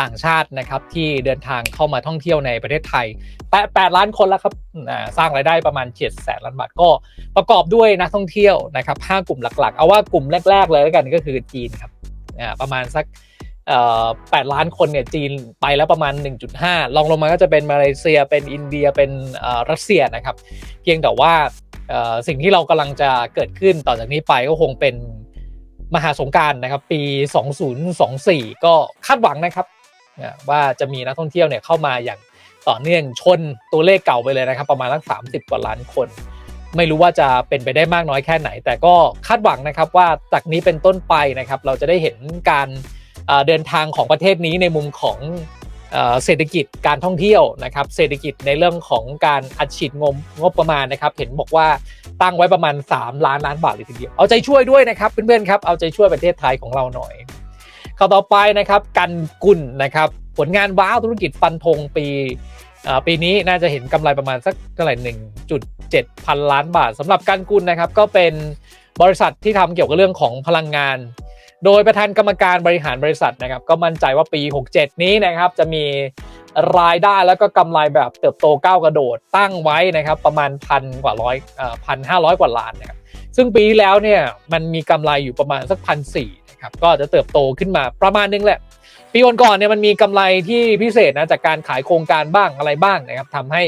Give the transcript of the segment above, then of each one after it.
ต่างชาตินะครับที่เดินทางเข้ามาท่องเที่ยวในประเทศไทยแตะ8ล้านคนแล้วครับสร้างรายได้ประมาณ7แสนล้านบาทก็ประกอบด้วยนักท่องเที่ยวนะครับ5กลุ่มหลักๆ เอาว่ากลุ่มแรก ๆ เลยแล้วกันก็คือจีนครับประมาณสักเอ่อ8ล้านคนเนี่ยจีนไปแล้วประมาณ 1.5 ลองลงมาก็จะเป็นมาเลเซียเป็นอินเดียเป็นรัสเซียนะครับ เพียงแต่ว่าสิ่งที่เรากำลังจะเกิดขึ้นต่อจากนี้ไปก็คงเป็นมหาสงการนะครับ ปี 2024 ก็คาดหวังนะครับ ว่าจะมีนักท่องเที่ยวเนี่ยเข้ามาอย่างต่อเนื่องชนตัวเลขเก่าไปเลยนะครับประมาณสัก30 กว่าล้านคน ไม่รู้ว่าจะเป็นไปได้มากน้อยแค่ไหน แต่ก็คาดหวังนะครับว่าจากนี้เป็นต้นไปนะครับเราจะได้เห็นการเดินทางของประเทศนี้ในมุมของเอ่อเศรษฐกิจการท่องเที่ยวนะครับเศรษฐกิจในเรื่องของการอัดฉีดงบงบประมาณนะครับ เห็นบอกว่าตั้งไว้ประมาณ 3 ล้านล้านบาทเลยทีเดียว เอาใจช่วยด้วยนะครับเพื่อนๆครับเอาใจช่วยประเทศไทยของเราหน่อย ข่าวต่อไปนะครับกันกุลนะครับผลงานว้าวธุรกิจฟันธงปีอ่อปีนี้น่าจะเห็นกำไรประมาณสักเท่าไหร่หนึ่งจุดเจ็ดพันล้านบาทสำหรับกันกุลนะครับก็เป็นบริษัทที่ทำเกี่ยวกับเรื่องของพลังงาน โดยประธานกรรมการบริหารบริษัทนะครับ ก็มั่นใจว่าปี 67 นี้นะครับจะมีรายได้แล้วก็กำไรแบบเติบโตก้าวกระโดดตั้งไว้นะครับประมาณพันกว่าร้อยพันห้าร้อยกว่าล้านนะครับซึ่งปีที่แล้วเนี่ยมันมีกำไรอยู่ประมาณสักพันสี่ นะครับก็จะเติบโตขึ้นมาประมาณนึงแหละปีก่อนๆเนี่ยมันมีกำไรที่พิเศษนะจากการขายโครงการบ้างอะไรบ้างนะครับทำให้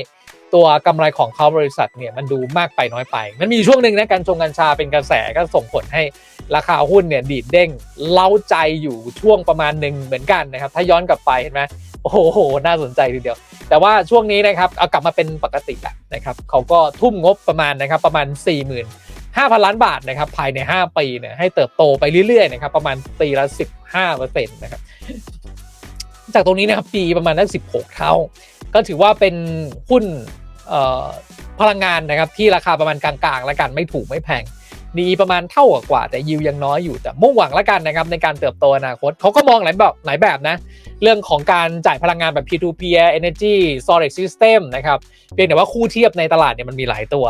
ตัวกำไรของเขาบริษัทเนี่ยมันดูมากไปน้อยไป มันมีช่วงหนึ่งนะการชงกัญชาเป็นกระแสก็ส่งผลให้ราคาหุ้นเนี่ยดีดเด้งเล้าใจอยู่ช่วงประมาณหนึ่งเหมือนกันนะครับ ถ้าย้อนกลับไปเห็นไหมโอ้โห น่าสนใจทีเดียว แต่ว่าช่วงนี้นะครับเอากลับมาเป็นปกติแล้วนะครับเขาก็ทุ่มงบประมาณนะครับประมาณ 4 0 0 0 0 5,000 ล้านบาทนะครับภายใน 5 ปีเนี่ยให้เติบโตไปเรื่อยๆนะครับประมาณปีละ 15%นะครับจากตรงนี้นะครับปีประมาณนัก16 เท่า ก็ถือว่าเป็นหุ้นเอ่อพลังงานนะครับที่ราคาประมาณกลางๆ แล้วกันไม่ถูกไม่แพงดีประมาณเท่ากว่าแต่ยิวยังน้อยอยู่แต่มุ่งหวังล้วกันนะครับในการเติบโตอนาคตเขาก็มองหลายแบบหลายแบบนะ เรื่องของการจ่ายพลังงานแบบ P2P Energy Storage System นะครับเพียงแต่ว่าคู่เทียบในตลาดเนี่ยมันมีหลายตัว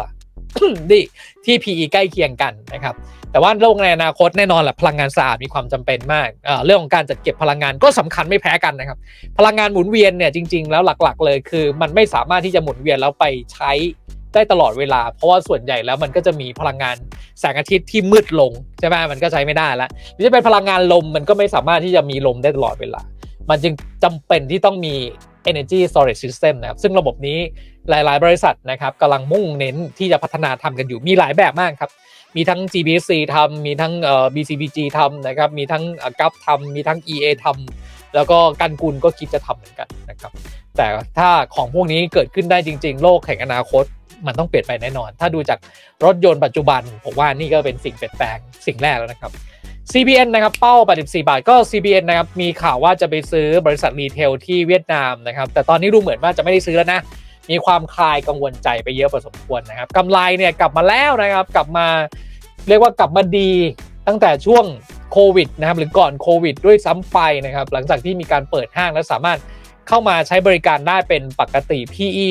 ดิที่ PE ใกล้เคียงกันนะครับแต่ว่าโลกในอนาคตแน่นอนแหละพลังงานสะอาดมีความจำเป็นมากเเรื่องของการจัดเก็บพลังงานก็สำคัญไม่แพ้กันนะครับ พลังงานหมุนเวียนเนี่ยจริง ๆ แล้วหลักๆ เลยคือ มันไม่สามารถที่จะหมุนเวียนแล้วไปใช้ได้ตลอดเวลา เพราะว่าส่วนใหญ่แล้วมันก็จะมีพลังงานแสงอาทิตย์ที่มืดลงใช่ไหมมันก็ใช้ไม่ได้แล้วหรือจะเป็นพลังงานลมมันก็ไม่สามารถที่จะมีลมได้ตลอดเวลา มันจึงจำเป็นที่ต้องมี energy storage system นะครับซึ่งระบบนี้ หลาย ๆ บริษัทนะครับกำลังมุ่งเน้นที่จะพัฒนาทำกันอยู่มีหลายแบบมากครับ มีทั้ง GBC ทำมีทั้งเอ่อ BCBG ทำนะครับมีทั้งกัฟทำมีทั้ง EA ทำแล้วก็กันกุลก็คิดจะทำเหมือนกันนะครับ แต่ถ้าของพวกนี้เกิดขึ้นได้จริง ๆ โลกแห่งอนาคตมันต้องเปลี่ยนไปแน่นอน ถ้าดูจากรถยนต์ปัจจุบัน ผมว่านี่ก็เป็นสิ่งเปลี่ยนแปลงสิ่งแรกแล้วนะครับ CBN นะครับเป้า 84 บาท ก็ CBN นะครับมีข่าวว่าจะไปซื้อบริษัทรีเทลที่เวียดนามนะครับ แต่ตอนนี้ดูเหมือนว่าจะไม่ได้ซื้อแล้วนะ มีความคลายกังวลใจไปเยอะพอสมควรนะครับกำไรเนี่ยกลับมาแล้วนะครับ กลับมาเรียกว่ากลับมาดีตั้งแต่ช่วงโควิดนะครับหรือก่อนโควิดด้วยซ้ำไปนะครับ หลังจากที่มีการเปิดห้างและสามารถเข้ามาใช้บริการได้เป็นปกติ PE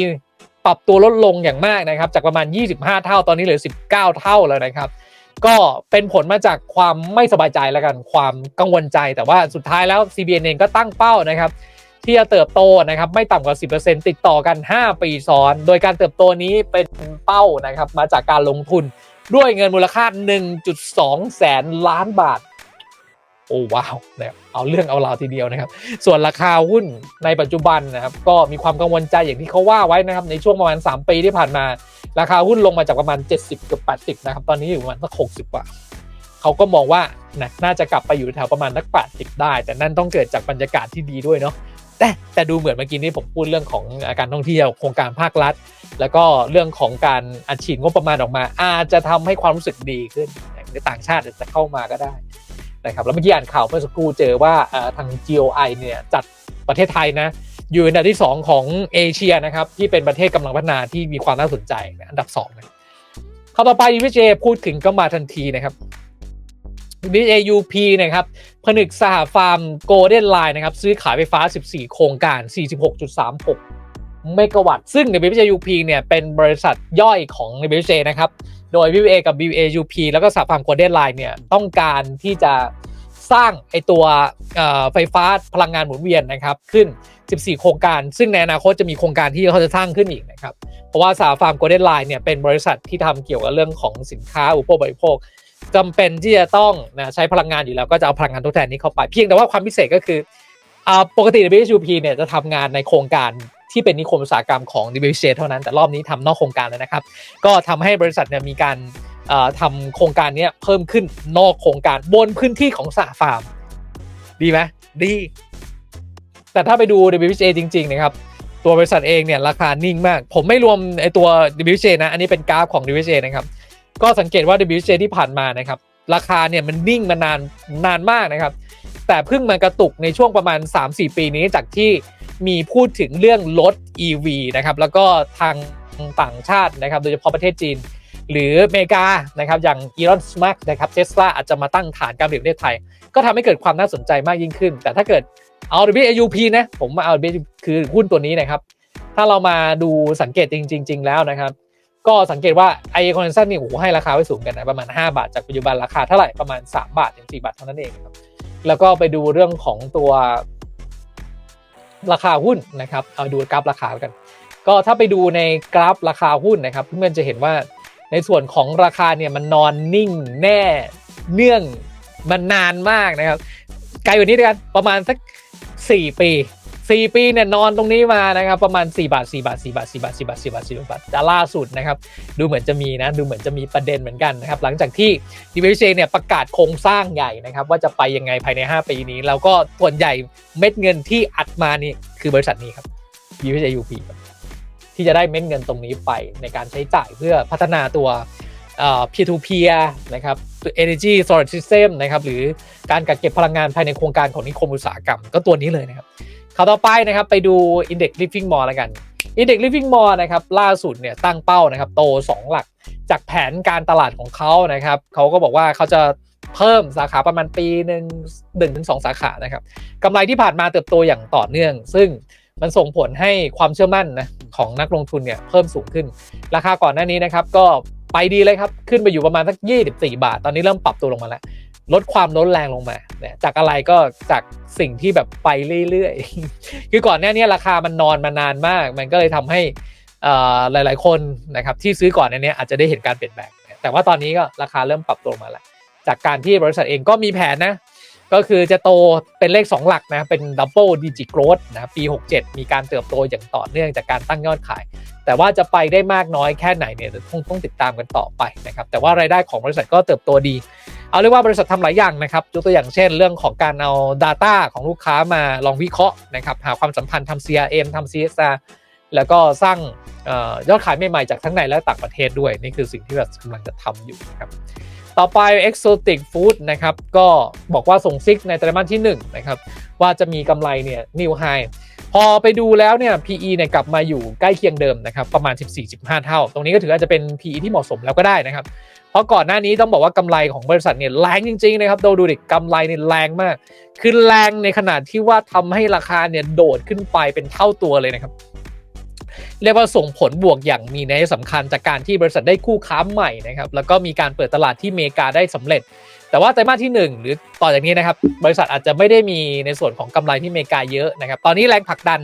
ปรับตัวลดลงอย่างมากนะครับ จากประมาณ 25 เท่าตอนนี้เหลือ 19 เท่าแล้วนะครับ ก็เป็นผลมาจากความไม่สบายใจแล้วกันความกังวลใจ แต่ว่าสุดท้ายแล้ว CBN เองก็ตั้งเป้านะครับ ที่จะเติบโตนะครับไม่ต่ำกว่า 10%ติดต่อกัน 5 ปีซ้อน โดยการเติบโตนี้เป็นเป้านะครับมาจากการลงทุนด้วยเงินมูลค่า 1.2 แสนล้านบาท โอ้ว้าวเนี่ยเอาเรื่องเอาราวทีเดียวนะครับ ส่วนราคาหุ้นในปัจจุบันนะครับ ก็มีความกังวลใจอย่างที่เขาว่าไว้นะครับ ในช่วงประมาณ 3 ปีที่ผ่านมา ราคาหุ้นลงมาจากประมาณ 70เกับ80 นะครับ ตอนนี้อยู่ประมาณสัก60 กว่า เขาก็มองว่านะน่าจะกลับไปอยู่แถวประมาณนัก80 ได้ แต่นั่นต้องเกิดจากบรรยากาศที่ดีด้วยเนาะ แต่แต่ดูเหมือนเมื่อกี้นี้ผมพูดเรื่องของการท่องเที่ยวโครงการภาครัฐ แล้วก็เรื่องของการอัดฉีดงบประมาณออกมา อาจจะทำให้ความรู้สึกดีขึ้นในต่างชาติจะเข้ามาก็ได้นะครับแล้วเมื่อกี้อ่านข่าวเมื่อสักครู่เจอว่าทาง GOI เนี่ยจัดประเทศไทยนะอยู่อันดับที่ 2 ของเอเชียนะครับที่เป็นประเทศกำลังพัฒนาที่มีความน่าสนใจอันดับ2นะข่าวต่อไปพี่เจพูดถึงก็มาทันทีนะครับ BAUP นะครับผนึกสหฟาร์มโกลเด้นไลน์นะครับซื้อขายไฟฟ้า 14 โครงการ 46.36 เมกะวัตต์ ซึ่ง WJUP เนี่ยเป็นบริษัทย่อยของ WJ นะครับ โดย BBA กับ BAUP แล้วก็สหฟาร์มโกลเด้นไลน์เนี่ยต้องการที่จะสร้างไอตัวไฟฟ้าพลังงานหมุนเวียนนะครับขึ้น 14 โครงการ ซึ่งในอนาคตจะมีโครงการที่เขาจะสร้างขึ้นอีกนะครับ เพราะว่าสาฟาร์มโกลเด้นไลน์เนี่ยเป็นบริษัทที่ทำเกี่ยวกับเรื่องของสินค้าอุปโภคบริโภค จำเป็นที่จะต้องนะใช้พลังงานอยู่แล้วก็จะเอาพลังงานทดแทนนี้เข้าไป เพียงแต่ว่าความพิเศษก็คืออปกติ WSUP เนี่ยจะทำงานในโครงการที่เป็นนิคมอุตสาหกรรมของ WSJ เท่านั้นแต่รอบนี้ทำนอกโครงการแล้วนะครับ ก็ทำให้บริษัทเนี่ยมีการเอ่อทำโครงการนี้เพิ่มขึ้นนอกโครงการบนพื้นที่ของสหฟาร์ม ดีไหมดี แต่ถ้าไปดู WHA จริง ๆ นะครับตัวบริษัทเองเนี่ยราคานิ่งมาก ผมไม่รวมไอตัว WHA นะ อันนี้เป็นกราฟของ WHA นะครับ ก็สังเกตว่า WHA ที่ผ่านมานะครับราคาเนี่ยมันนิ่งมานานนานมากนะครับ แต่เพิ่งมากระตุกในช่วงประมาณ 3-4 ปีนี้จากที่มีพูดถึงเรื่องรถ EV นะครับแล้วก็ทางต่างชาตินะครับโดยเฉพาะประเทศจีน หรืออเมริกานะครับอย่างอีลอนสมัคนะครับเทสลาอาจจะมาตั้งฐานการผลิตในประเทศไทย ก็ทำให้เกิดความน่าสนใจมากยิ่งขึ้น แต่ถ้าเกิดเอา WAUP นะผมมาเอา WAUP คือหุ้นตัวนี้นะครับ ถ้าเรามาดูสังเกตจริง ๆ แล้วนะครับ ก็สังเกตว่าไอคอนเซนนี่โอ้โหให้ราคาไว้สูงกันนะประมาณ 5 บาทจากปัจจุบันราคาเท่าไหร่ประมาณ 3 บาทถึง4บาทเท่านั้นเองครับแล้วก็ไปดูเรื่องของตัวราคาหุ้นนะครับ เอาดูกราฟราคากัน ก็ถ้าไปดูในกราฟราคาหุ้นนะครับเพื่อนๆจะเห็นว่าในส่วนของราคาเนี่ยมันนอนนิ่งแน่เนื่องมันนานมากนะครับไกลกว่านี้ด้วยกันประมาณสัก 4 ปี 4ปีเนี่ยนอนตรงนี้มานะครับประมาณ 4 บาท 4 บาท 4 บาท 4 บาท 4 บาท 4 บาท 4 บาทแต่ล่าสุดนะครับดูเหมือนจะมีนะดูเหมือนจะมีประเด็นเหมือนกันนะครับหลังจากที่ d v c เนี่ยประกาศโครงสร้างใหญ่นะครับว่าจะไปยังไงภายใน 5 ปีนี้ แล้วก็ส่วนใหญ่เม็ดเงินที่อัดมานี่คือบริษัทนี้ครับ d v c UP ครับที่จะได้เม็ดเงินตรงนี้ไปในการใช้จ่ายเพื่อพัฒนาตัวเอ่อ peer to peer นะครับตัว energy storage system นะครับหรือการกักเก็บพลังงานภายในโครงการของนิคมอุตสาหกรรม ก็ตัวนี้เลยนะครับ ข่าวต่อไปนะครับไปดู index living mall แล้วกัน index living mall นะครับล่าสุดเนี่ยตั้งเป้านะครับโต 2 หลัก จากแผนการตลาดของเขานะครับเขาก็บอกว่าเขาจะเพิ่มสาขาประมาณปีหนึ่งหนึ่งถึงสองสาขานะครับกำไรที่ผ่านมาเติบโตอย่างต่อเนื่อง ซึ่งมันส่งผลให้ความเชื่อมั่นนะของนักลงทุนเนี่ยเพิ่มสูงขึ้น ราคาก่อนหน้านี้นะครับก็ไปดีเลยครับ ขึ้นไปอยู่ประมาณสัก 24 บาท ตอนนี้เริ่มปรับตัวลงมาแล้ว ลดความลดแรงลงมาจากอะไรก็จากสิ่งที่แบบไปเรื่อยๆ คือก่อนหน้านี้ราคามันนอนมานานมาก มันก็เลยทำให้หลายๆคนนะครับที่ซื้อก่อนหน้านี้อาจจะได้เห็นการเปลี่ยนแปลงแต่ว่าตอนนี้ก็ราคาเริ่มปรับตัวมาแล้ว จากการที่บริษัทเองก็มีแผนนะ ก็คือจะโตเป็นเลข 2 หลักนะ เป็น double digit growth นะปี 67 มีการเติบโตอย่างต่อเนื่องจากการตั้งยอดขาย แต่ว่าจะไปได้มากน้อยแค่ไหนเนี่ยคงต้องติดตามกันต่อไปนะครับแต่ว่ารายได้ของบริษัทก็เติบโตดี เอาเรียกว่าบริษัททำหลายอย่างนะครับยกตัวอย่างเช่น เรื่องของการเอา Data ของลูกค้ามาลองวิเคราะห์นะครับหาความสัมพันธ์ทำ CRM ทำ CSR แล้วก็สร้างออยอดขายใหม่ๆจากทั้งในและต่างประเทศด้วย นี่คือสิ่งที่แบบกำลังจะทำอยู่นะครับต่อไป Exotic Food นะครับก็บอกว่าส่งซิกในไตรมาสที่1นะครับว่าจะมีกำไรเนี่ย new high อไปดูแล้วเนี่ย PE เนี่ยกลับมาอยู่ใกล้เคียงเดิมนะครับประมาณ 14-15 เท่า ตรงนี้ก็ถือว่าจะเป็น PE ที่เหมาะสมแล้วก็ได้นะครับ เพราะก่อนหน้านี้ต้องบอกว่ากำไรของบริษัทเนี่ยแรงจริงๆนะครับดูดูดิกำไรเนี่ยแรงมาก คือแรงในขนาดที่ว่าทำให้ราคาเนี่ยโดดขึ้นไปเป็นเท่าตัวเลยนะครับเรียกว่าส่งผลบวกอย่างมีนัยสำคัญจากการที่บริษัทได้คู่ค้าใหม่นะครับแล้วก็มีการเปิดตลาดที่เมกาได้สำเร็จ แต่ว่าไตรมาสที่ 1 หรือต่อจากนี้นะครับ บริษัทอาจจะไม่ได้มีในส่วนของกำไรที่อเมริกาเยอะนะครับ ตอนนี้แรงผลักดัน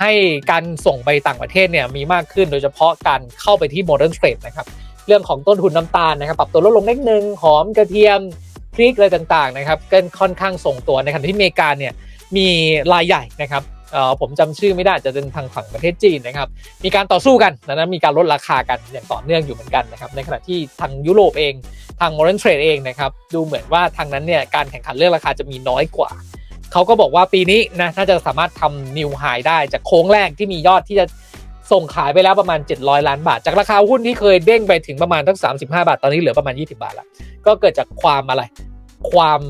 ให้การส่งไปต่างประเทศเนี่ยมีมากขึ้นโดยเฉพาะการเข้าไปที่โมเดิร์นเทรดนะครับ เรื่องของต้นทุนน้ำตาลนะครับ ปรับตัวลดลงเล็กนึง หอมกระเทียมพริกอะไรต่างๆนะครับก็ค่อนข้างส่งตัวในขณะที่อเมริกาเนี่ยมีรายใหญ่นะครับ ผมจำชื่อไม่ได้จะเป็นทางฝั่งประเทศจีนนะครับ มีการต่อสู้กันนะมีการลดราคากันอย่างต่อเนื่องอยู่เหมือนกันนะครับในขณะที่ทางยุโรปเองทางโมเดิร์นเทรดเองนะครับดูเหมือนว่าทางนั้นเนี่ยการแข่งขันเรื่องราคาจะมีน้อยกว่าเขาก็บอกว่าปีนี้นะน่าจะสามารถทำนิวไฮได้จากโค้งแรกที่มียอดที่จะส่งขายไปแล้วประมาณ 700 ล้านบาท จากราคาหุ้นที่เคยเด้งไปถึงประมาณทั้ง35 บาท ตอนนี้เหลือประมาณ 20 บาทแล้วก็เกิดจากความอะไร ความ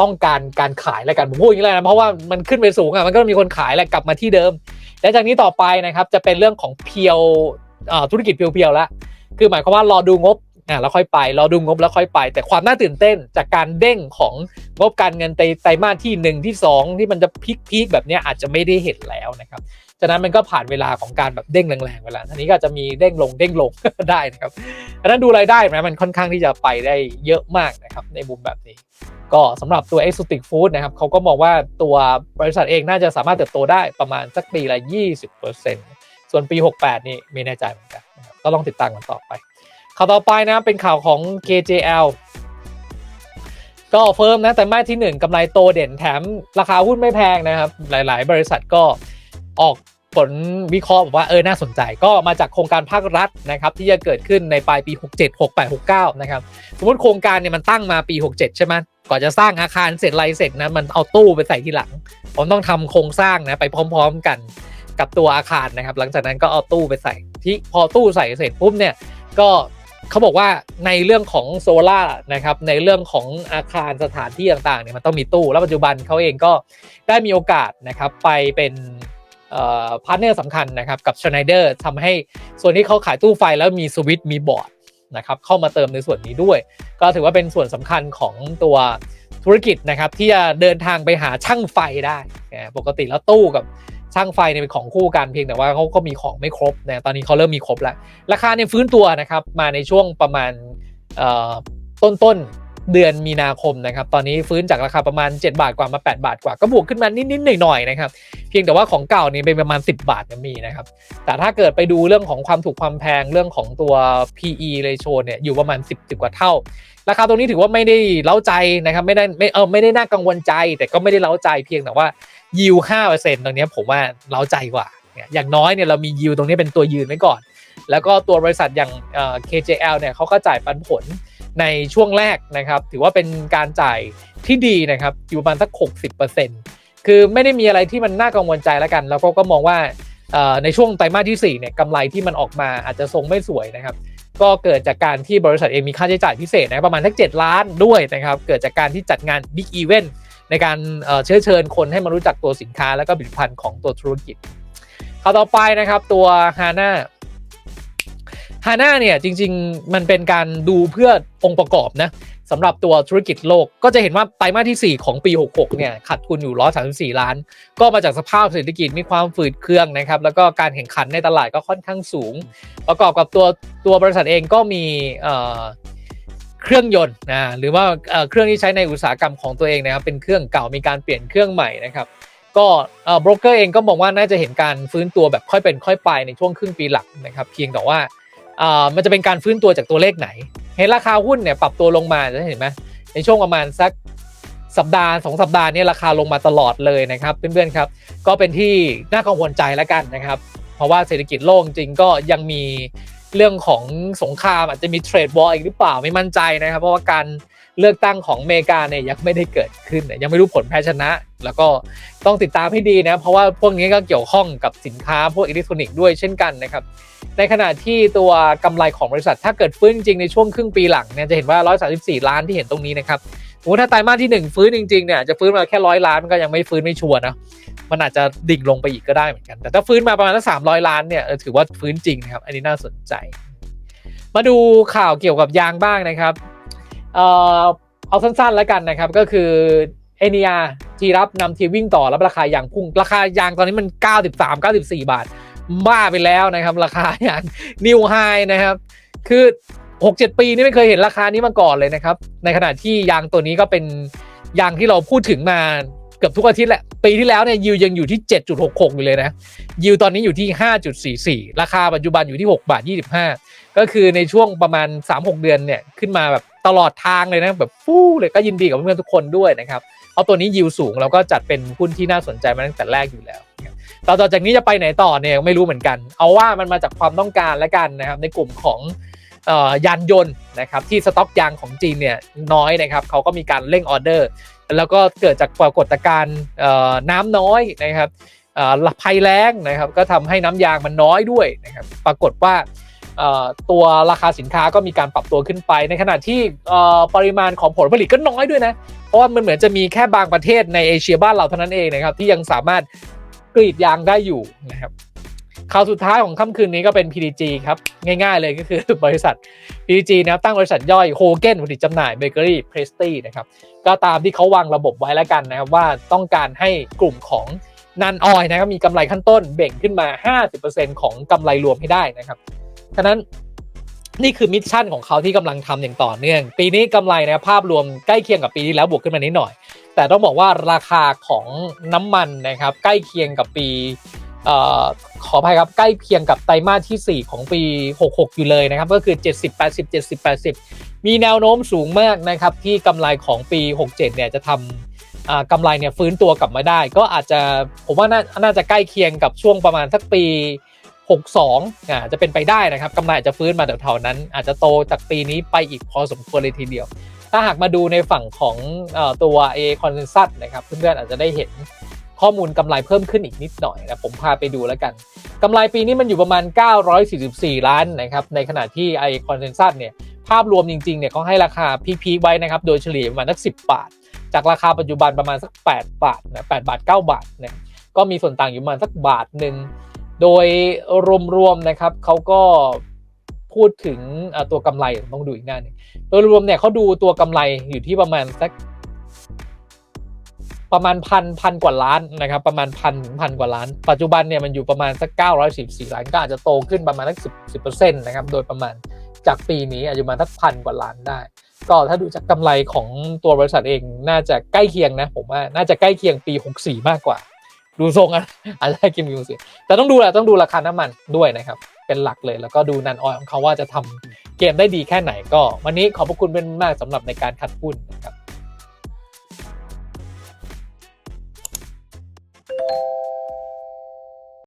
ต้องการการขายแล้วกันผมพูดอย่างนี้เลยนะเพราะว่ามันขึ้นไปสูงอะมันก็มีคนขายแหละกลับมาที่เดิม และจากนี้ต่อไปนะครับจะเป็นเรื่องของเพียวธุรกิจเพียวๆแล้วคือหมายความว่ารอดูงบอ่าแล้วค่อยไปรอดูงบแล้วค่อยไป แต่ความน่าตื่นเต้นจากการเด้งของงบการเงินไตไตรมาสที่ 1 ที่ 2 ที่มันจะพีคพีคแบบนี้อาจจะไม่ได้เห็นแล้วนะครับ ฉะนั้นมันก็ผ่านเวลาของการแบบเด้งแรงๆเวลาทีนี้ก็จะมีเด้งลงเด้งลงได้นะครับฉะนั้นดูรายได้นะมันค่อนข้างที่จะไปได้เยอะมากนะครับในมุมแบบนี้ ก็สำหรับตัว Exotic Food นะครับเขาก็มองว่าตัวบริษัทเองน่าจะสามารถเติบโตได้ประมาณสักปีละ 20%ส่วนปี 68 นี่ไม่แน่ใจเหมือนกันนะครับก็ลองติดตามกันต่อไปข่าวต่อไปนะเป็นข่าวของ KJL ก็เฟิร์มนะแต่มาที่ 1กำไรโตเด่นแถมราคาหุ้นไม่แพงนะครับ หลาย ๆ บริษัทก็ ออกผลวิเคราะห์บอกว่าเออน่าสนใจก็มาจากโครงการภาครัฐนะครับที่จะเกิดขึ้นในปลายปี 67 68 69 นะครับสมมติโครงการเนี่ยมันตั้งมาปี 67 ใช่ไหมก่อนจะสร้างอาคารเสร็จไรเสร็จนะมันเอาตู้ไปใส่ทีหลัง ผมต้องทำโครงสร้างนะไปพร้อม ๆ กันกับตัวอาคารนะครับ หลังจากนั้นก็เอาตู้ไปใส่ที่พอตู้ใส่เสร็จปุ๊บเนี่ยก็เขาบอกว่าในเรื่องของโซล่านะครับในเรื่องของอาคารสถานที่ต่างๆเนี่ยมันต้องมีตู้ แล้วปัจจุบันเขาเองก็ได้มีโอกาสนะครับไปเป็น พาร์ทเนอร์สำคัญนะครับกับ Schneider ทำให้ส่วนที่เขาขายตู้ไฟแล้วมีสวิตช์มีบอร์ดนะครับเข้ามาเติมในส่วนนี้ด้วย ก็ถือว่าเป็นส่วนสำคัญของตัวธุรกิจนะครับที่จะเดินทางไปหาช่างไฟได้ ปกติแล้วตู้กับช่างไฟเนี่ยเป็นของคู่กันเพียงแต่ว่าเขาก็มีของไม่ครบนะตอนนี้เขาเริ่มมีครบแล้ว ราคาเนี่ยฟื้นตัวนะครับมาในช่วงประมาณต้นต้น เดือนมีนาคมนะครับ ตอนนี้ฟื้นจากราคาประมาณ 7 บาทกว่ามา 8 บาทกว่าก็บวกขึ้นมานิดๆหน่อยๆนะครับ เพียงแต่ว่าของเก่านี่เป็นประมาณ 10 บาทยังมีนะครับ แต่ถ้าเกิดไปดูเรื่องของความถูกความแพงเรื่องของตัว PE ratio เนี่ยอยู่ประมาณ 10 10กว่าเท่า ราคาตรงนี้ถือว่าไม่ได้เล้าใจนะครับไม่ได้ไม่เออไม่ได้น่ากังวลใจ แต่ก็ไม่ได้เล้าใจเพียงแต่ว่ายิวห้าเปอร์เซ็นต์ตรงนี้ผมว่าเล้าใจกว่า อย่างน้อยเนี่ยเรามียิวตรงนี้เป็นตัวยืนไว้ก่อน แล้วก็ตัวบริษัทอย่าง KJL เนี่ยเขาก็จ่ายปันผล ในช่วงแรกนะครับ ถือว่าเป็นการจ่ายที่ดีนะครับ อยู่ประมาณสัก 60%คือไม่ได้มีอะไรที่มันน่ากังวลใจแล้วกัน แล้วก็ก็มองว่าในช่วงไตรมาสที่4เนี่ยกำไรที่มันออกมาอาจจะทรงไม่สวยนะครับ ก็เกิดจากการที่บริษัทเองมีค่าใช้จ่ายพิเศษนะประมาณสัก7ล้านด้วยนะครับ เกิดจากการที่จัดงาน Big Event ในการเชื้อเชิญคนให้มารู้จักตัวสินค้า และก็ผลิตภัณฑ์ของตัวธุรกิจข่าวต่อไปนะครับตัวฮานา HANA HANA เนี่ยจริง ๆ มันเป็นการดูเพื่อองค์ประกอบนะสำหรับตัวธุรกิจโลกก็จะเห็นว่าไตรมาสที่ 4 ของปี 66 เนี่ยขาดทุนอยู่ 134 ล้าน ก็มาจากสภาพเศรษฐกิจมีความฝืดเครื่องนะครับ แล้วก็การแข่งขันในตลาดก็ค่อนข้างสูง ประกอบกับตัวตัวบริษัทเองก็มีเครื่องยนต์นะหรือว่าเครื่องที่ใช้ในอุตสาหกรรมของตัวเองนะครับเป็นเครื่องเก่ามีการเปลี่ยนเครื่องใหม่นะครับก็บรกเกอร์เองก็มองว่าน่าจะเห็นการฟื้นตัวแบบค่อยเป็นค่อยไปในช่วงครึ่งปีหลังนะครับ เพียงแต่ว่า มันจะเป็นการฟื้นตัวจากตัวเลขไหน เห็นราคาหุ้นเนี่ยปรับตัวลงมาจะเห็นไหมในช่วงประมาณสักสัปดาห์สองสัปดาห์นี้ราคาลงมาตลอดเลยนะครับเพื่อนๆครับ ก็เป็นที่น่ากังวลใจแล้วกันนะครับ เพราะว่าเศรษฐกิจโลกจริงก็ยังมี เรื่องของสงครามอาจจะมีเทรดวอลอีกหรือเปล่าไม่มั่นใจนะครับ เพราะว่าการเลือกตั้งของอเมริกาเนี่ยยังไม่ได้เกิดขึ้น ยังไม่รู้ผลแพ้ชนะ แล้วก็ต้องติดตามให้ดีนะ เพราะว่าพวกนี้ก็เกี่ยวข้องกับสินค้าพวกอิเล็กทรอนิกส์ด้วยเช่นกันนะครับ ในขณะที่ตัวกำไรของบริษัทถ้าเกิดฟื้นจริงในช่วงครึ่งปีหลังเนี่ยจะเห็นว่า 134 ล้านที่เห็นตรงนี้นะครับ สมมติถ้าไตรมาสที่1ฟื้นจริงๆเนี่ยจะฟื้นมาแค่ร้อยล้านมันก็ยังไม่ฟื้นไม่ชัวร์นะมันอาจจะดิ่งลงไปอีกก็ได้เหมือนกัน แต่ถ้าฟื้นมาประมาณสักสามร้อยล้านเนี่ยถือว่าฟื้นจริงนะครับ อันนี้น่าสนใจ มาดูข่าวเกี่ยวกับยางบ้างนะครับ เอ่อเอาสั้นๆแล้วกันนะครับ ก็คือเอเนียทีรับนำทีวิ่งต่อแล้วราคายางพุ่ง ราคายางตอนนี้มัน 93 94 บาท บ้าไปแล้วนะครับ ราคายางนิวไฮนะครับ คือ 6-7 ปีนี่ไม่เคยเห็นราคานี้มาก่อนเลยนะครับ ในขณะที่ยางตัวนี้ก็เป็นยางที่เราพูดถึงมาเกือบทุกอาทิตย์แหละ ปีที่แล้วเนี่ยยิวยังอยู่ที่ 7.66 อยู่เลยนะ ยิวตอนนี้อยู่ที่ 5.44 ราคาปัจจุบันอยู่ที่ 6 บาท 25 ก็คือในช่วงประมาณ 3-6 เดือนเนี่ยขึ้นมาแบบตลอดทางเลยนะแบบฟู่เลยก็ยินดีกับเพื่อนทุกคนด้วยนะครับเอาตัวนี้ยิวสูงเราก็จัดเป็นหุ้นที่น่าสนใจมาตั้งแต่แรกอยู่แล้วต่อจากนี้จะไปไหนต่อเนี่ยไม่รู้เหมือนกัน เอาว่ามันมาจากความต้องการและกันนะครับในกลุ่มของ ยานยนต์นะครับที่สต็อกยางของจีนเนี่ยน้อยนะครับเขาก็มีการเร่งออเดอร์ แล้วก็เกิดจากปรากฏการณ์น้ำน้อยนะครับภัยแล้งนะครับก็ทำให้น้ำยางมันน้อยด้วยนะครับปรากฏว่าตัวราคาสินค้าก็มีการปรับตัวขึ้นไป ในขณะที่ปริมาณของผลผลิตก็น้อยด้วยนะ เพราะว่ามันเหมือนจะมีแค่บางประเทศในเอเชียบ้านเราเท่านั้นเองนะครับที่ยังสามารถกรีดยางได้อยู่นะครับ ข่าวสุดท้ายของค่ำคืนนี้ก็เป็น PDG ครับ ง่ายๆเลยก็คือบริษัท PDG นะครับตั้งบริษัทย่อยโฮเกนผลิตจำหน่ายเบเกอรี่เพรสตี้นะครับก็ตามที่เขาวางระบบไว้แล้วกันนะครับว่าต้องการให้กลุ่มของนันออยนะครับมีกำไรขั้นต้นเบ่งขึ้นมา 50%ของกำไรรวมให้ได้นะครับฉะนั้นนี่คือมิชชั่นของเขาที่กำลังทำอย่างต่อเนื่อง ปีนี้กำไรนะภาพรวมใกล้เคียงกับปีที่แล้วบวกขึ้นมานิดหน่อย แต่ต้องบอกว่าราคาของน้ำมันนะครับใกล้เคียงกับปี ขออภัยครับใกล้เคียงกับไตรมาสที่ 4 ของปี 66 อยู่เลยนะครับ ก็คือ 70 80 70 80 มีแนวโน้มสูงมากนะครับ ที่กำไรของปี 67 เนี่ยจะทำกำไรเนี่ยฟื้นตัวกลับมาได้ ก็อาจจะผมว่าน่านาจะใกล้เคียงกับช่วงประมาณสักปี 62อ่าจะเป็นไปได้นะครับกำไรอาจจะฟื้นมาแถวๆนั้น อาจจะโตจากปีนี้ไปอีกพอสมควรเลยทีเดียว ถ้าหากมาดูในฝั่งของอตัว A Consensus นะครับเพื่อนๆอาจจะได้เห็น ข้อมูลกำไรเพิ่มขึ้นอีกนิดหน่อยนะผมพาไปดูแล้วกันกำไรปีนี้มันอยู่ประมาณ 944 ล้านนะครับในขณะที่ A Consensus เนี่ยภาพรวมจริงๆเนี่ยเขาให้ราคาพีๆไว้นะครับโดยเฉลี่ยประมาณสัก 10 บาท จากราคาปัจจุบันประมาณสัก 8 บาทนะ8บาท 9 บาทนะก็มีส่วนต่างอยู่ประมาณสักบาทหนึ่งโดยรวมๆนะครับเขาก็พูดถึงตัวกำไรต้องดูอีกหน้านึงโดยรวมเนี่ยเขาดูตัวกำไรอยู่ที่ประมาณสัก ประมาณพันพันกว่าล้านนะครับประมาณพันถึงพันกว่าล้าน ปัจจุบันเนี่ยมันอยู่ประมาณสัก914ล้านก็อาจจะโตขึ้นประมาณสักสิบสิบเปอร์เซ็นต์นะครับโดยประมาณจากปีนี้อาจจะมาสักพันกว่าล้านได้ ก็ถ้าดูจากกำไรของตัวบริษัทเองน่าจะใกล้เคียงนะผมว่าน่าจะใกล้เคียงปี 64 มากกว่า ดูทรงอะอาจจะกล้เคียงปี64แต่ต้องดูแหละต้องดูราคาน้ำมันด้วยนะครับ เป็นหลักเลยแล้วก็ดูนันออยของเขาว่าจะทำเกมได้ดีแค่ไหนก็ วันนี้ขอบพระคุณเป็นมากสำหรับในการคัดหุ้นนะครับ